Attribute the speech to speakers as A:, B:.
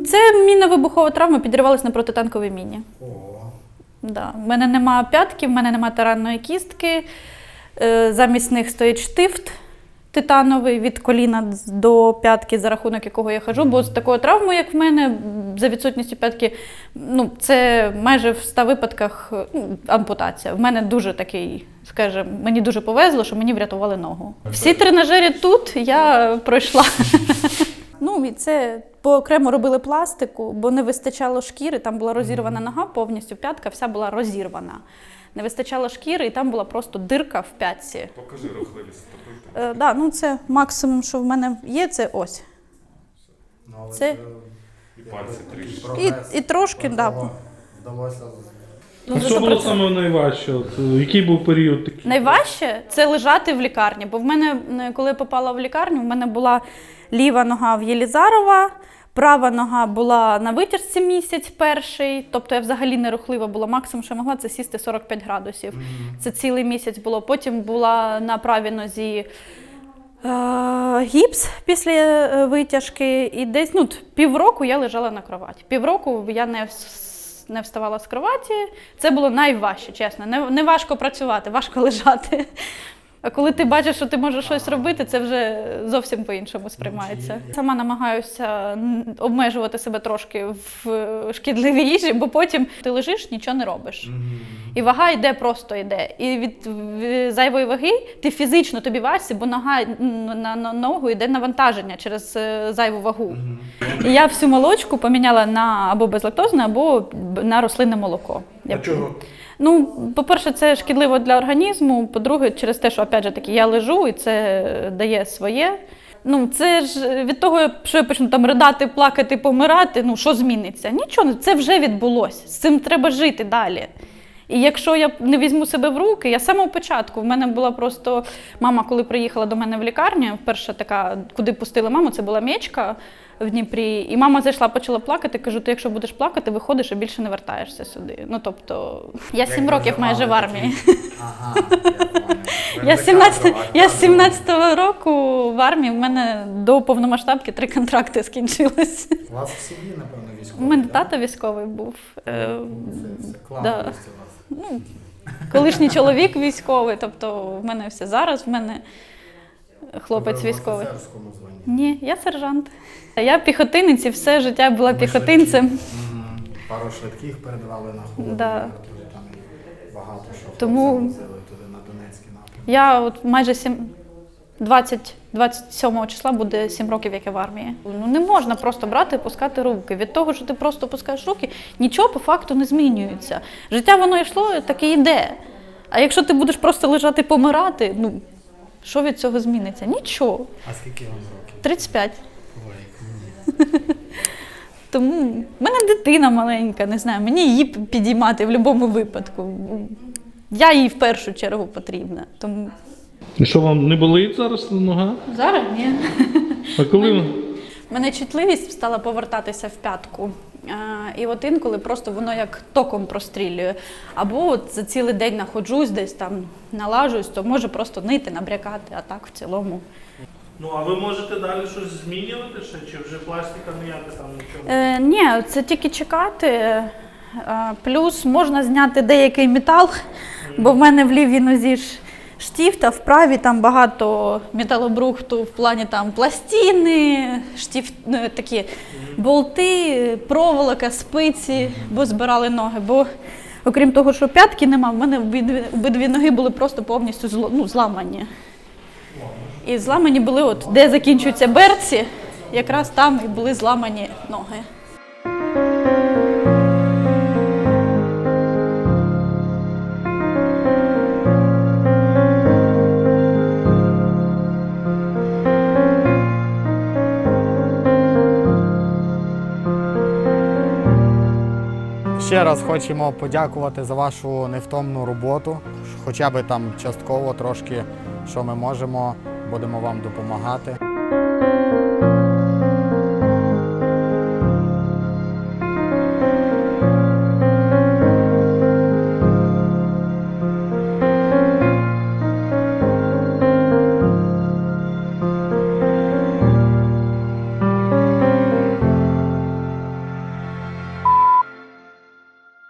A: Це мінно-вибухова травма, підірвалася на протитанковій міні.
B: О,
A: Да. В мене нема п'ятки, в мене нема таранної кістки. Е, Замість них стоїть штифт титановий від коліна до п'ятки, за рахунок якого я хожу. Бо з такою травмою, як в мене, за відсутністю п'ятки, ну, це майже в 100 випадках ну, ампутація. В мене дуже такий, скажімо, мені дуже повезло, що мені врятували ногу. Всі тренажери тут я пройшла. І це поокремо робили пластику, бо не вистачало шкіри, там була розірвана нога повністю, п'ятка вся була розірвана. Не вистачало шкіри, і там була просто дирка в п'ятці.
C: Покажи рухливість.
A: Е, да, ну це максимум, що в мене є, це ось.
B: ну, але
A: Це-
C: І пальці трішки.
A: І- і трошки, да.
B: Вдалося
A: Ну,
D: що було саме найважче? От, е, який був період такий?
A: Найважче це лежати в лікарні. Бо в мене, коли я попала в лікарню, в мене була ліва нога в Єлізарова, права нога була на витяжці місяць перший. Тобто я взагалі не рухлива була. Максимум, що могла, це сісти 45 градусів. Це цілий місяць було. Потім була на правій нозі. е, Гіпс після е, витяжки, і десь ну, півроку я лежала на кроваті. Півроку я не, не вставала з кроваті. Це було найважче, чесно. Не, не важко працювати, важко лежати. А коли ти бачиш, що ти можеш щось робити, це вже зовсім по-іншому сприймається. Сама намагаюся обмежувати себе трошки в шкідливій їжі, бо потім ти лежиш, нічого не робиш. І вага йде просто йде. І від зайвої ваги ти фізично тобі важче, бо нога на, ногу йде навантаження через е, зайву вагу. І я всю молочку поміняла на або безлактозне, або на рослинне молоко. Я- Ну, по-перше, це шкідливо для організму. По-друге, через те, що опять же таки я лежу і це дає своє. Ну, це ж від того, що я почну там ридати, плакати, помирати. Ну що зміниться? Нічого, це вже відбулося. З цим треба жити далі. І якщо я не візьму себе в руки, я з самого початку. В мене була просто мама, коли приїхала до мене в лікарню, перша така, куди пустили маму, це була мечка в Дніпрі. І мама зайшла, почала плакати. Кажу, ти якщо будеш плакати, виходиш і більше не вертаєшся сюди. Ну тобто, я сім років майже в армії.
B: Ага, я понял.
A: Я 17, я з 17-го року в армії. В мене до повномасштабки три контракти скінчились.
B: У вас в сім'ї, напевно,
A: У мене тато військовий був. Е,
B: Це, це клан
A: да.
B: у вас.
A: ну, колишній чоловік військовий, тобто в мене все зараз, в мене хлопець
B: Ви
A: військовий.
B: званні.
A: Ні, я сержант. Я піхотинець і все життя була
B: Ви
A: піхотинцем.
B: швидкі. Пару швидких передавали на холодну.
A: Да.
B: Багато що
A: Тому-
B: туди на Донецький напрямок.
A: Я от майже 7, 20, 27 числа буде 7 років, як я в армії. Ну не можна просто брати і пускати руки. Від того, що ти просто пускаєш руки, нічого по факту не змінюється. Життя воно йшло, так і йде. А якщо ти будеш просто лежати помирати, ну що від цього зміниться? Нічого.
B: А скільки вам років?
A: 35.
B: Ой.
A: Тому в мене дитина маленька, не знаю, мені її підіймати в будь-якому випадку. Я їй в першу чергу потрібна. Тому
D: І що вам не болить зараз нога?
A: зараз ні.
D: А коли
A: У мене чутливість стала повертатися в п'ятку. А, І от інколи просто воно як током прострілює. Або от за цілий день находжусь десь там, налажусь, то може просто нити, набрякати, а так в цілому.
E: Ну, а ви можете далі щось змінювати ще? Чи вже пластика ніяка там нічого?
A: Е, ні, це тільки чекати. Е, плюс можна зняти деякий метал, бо в мене в лівій нозі ж штіфт, а в правій там багато металобрухту в плані там пластини, штіфт, ну, такі болти, проволока, спиці, бо збирали ноги. Бо окрім того, що п'ятки нема, в мене обидві, обидві ноги були просто повністю зло, ну, зламані. І зламані були, от де закінчуються берці, якраз там і були зламані ноги.
B: Ще раз хочемо подякувати за вашу невтомну роботу. Хоча б там частково трошки, що ми можемо, будемо вам допомагати.